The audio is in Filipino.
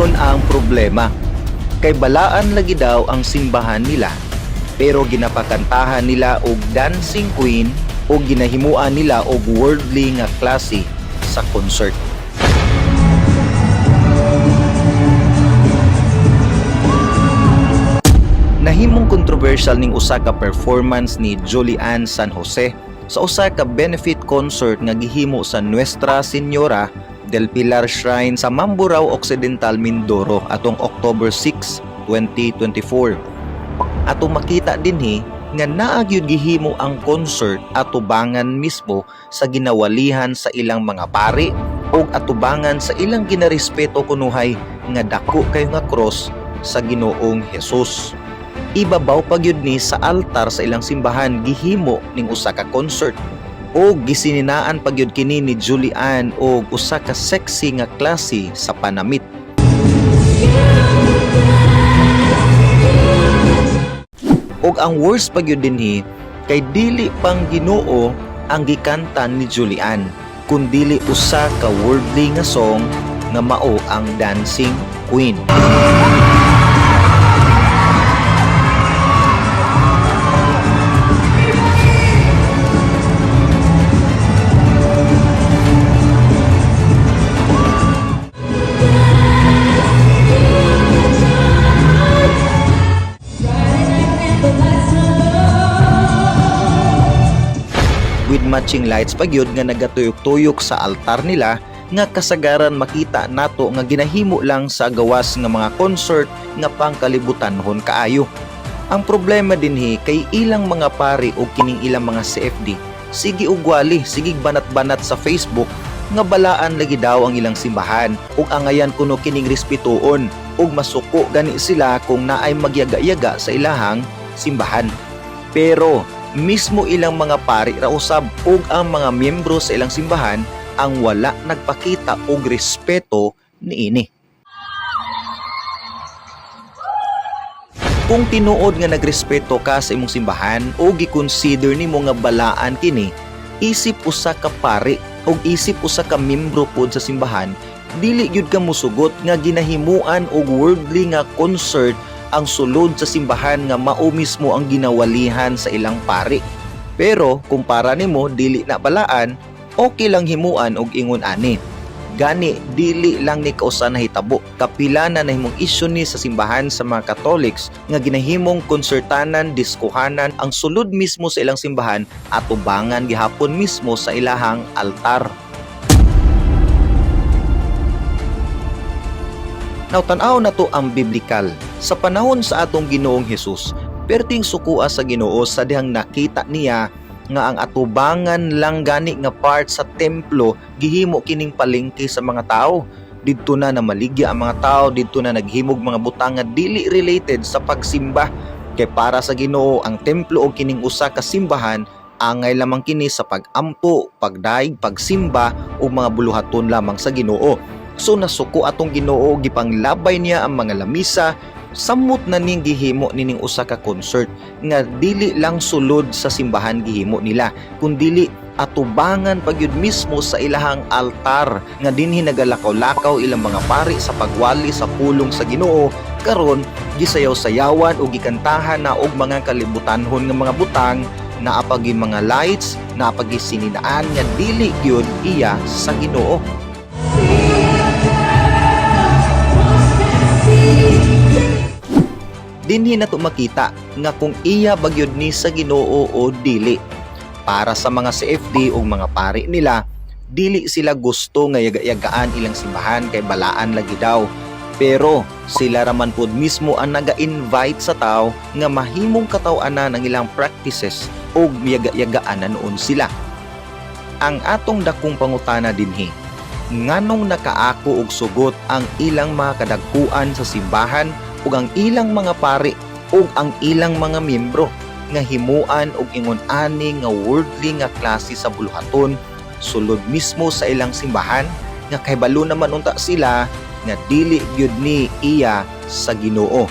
Yun ang problema. Kay balaan lagi daw ang simbahan nila pero ginapakantahan nila og dancing queen o ginahimuan nila og worldly nga klase sa concert. Nahimong controversial ning usa ka performance ni Julian San Jose sa usa ka benefit concert nga gihimo sa Nuestra Señora del Pilar Shrine sa Mamburao Occidental, Mindoro atong October 6, 2024. Ato makita dinhi nga naagyud gihimo ang concert atubangan mismo sa ginawalihan sa ilang mga pari o atubangan sa ilang ginarespeto kunuhay nga dako kayo nga cross sa Ginoong Hesus ibabaw pagyud ni sa altar sa ilang simbahan gihimo ning usa ka concert o gisininaan pagyud kini ni Julian o usa ka sexy nga klase sa panamit. Ug ang worst pagyud dinhi kay dili pang Ginoo ang gikantan ni Julian kundili usa ka worldly nga song nga mao ang Dancing Queen matching lights pagyud nga nagatuyok-tuyok sa altar nila nga kasagaran makita nato nga ginahimo lang sa gawas nga mga concert nga pangkalibutanhon kaayo. Ang problema dinhi kay ilang mga pari o kining ilang mga CFD sige ugwali, sige banat-banat sa Facebook nga balaan lagi daw ang ilang simbahan ug angayan kuno kining respetuon ug masuko gani sila kung naay magyaga-yaga sa ilahang simbahan. Pero mismo ilang mga pari ra usab ug ang mga miyembro sa ilang simbahan ang wala nagpakita og respeto niini. Kung tinuod nga nagrespeto ka sa imong simbahan o gi-consider nimo nga balaan kini, isip usa ka pari o isip usa ka miyembro pod sa simbahan, dili gyud ka musugot nga ginahimuan og worldly nga concert ang sulod sa simbahan nga mao mismo ang ginawalihan sa ilang pari. Pero kumpara nimo dili na balaan, okay lang himuan og ingon ani. Gani dili lang ni kausa nahitabo. Kapila na nahimong isyu ni sa simbahan sa mga Catholics nga ginahimong konsertanan, diskuhanan ang sulod mismo sa ilang simbahan at ubangan gihapon mismo sa ilahang altar. Now tanaw na to ang biblikal. Sa panahon sa atong Ginoong Hesus, perting sukua sa Ginoo sa dihang nakita niya nga ang atubangan lang gani nga part sa templo gihimo kining palengke sa mga tao. Didto na na maligya ang mga tao, didto na naghimog mga butang nga dili related sa pagsimba. Kay para sa Ginoo ang templo o kining usa ka simbahan angay lamang kini sa pagampo, pagdaig, pagsimba o mga buluhaton lamang sa Ginoo. So nasuko atong Ginoo gipanglabay niya ang mga lamisa samot na ning gihimo nining usa ka concert nga dili lang sulod sa simbahan gihimo nila kundili atubangan pagyud mismo sa ilahang altar nga dinhi nagalakaw-lakaw ilang mga pari sa pagwali sa pulong sa Ginoo karon gisayaw-sayawan o gikantahan na og mga kalibutanhon nga mga butang na apagi mga lights na apagi sininaan nga dili gyud iya sa Ginoo dinhi na to makita nga kung iya bagyod ni sa Ginoo o dili. Para sa mga CFD o mga pari nila, dili sila gusto nga yaga-yagaan ilang simbahan kay balaan lagi daw. Pero sila raman pod mismo ang naga-invite sa tao nga mahimong kataw-anan ang ilang practices o yaga-yagaan noon sila. Ang atong dakong pangutana dinhi, nganong nakaako og sugot ang ilang mga kadagkuan sa simbahan ug ang ilang mga pari ug ang ilang mga miyembro nga himuan og ingon ani nga worldly nga klase sa buluhaton sulod mismo sa ilang simbahan nga kahibalo naman unta sila nga dili gyud ni iya sa Ginoo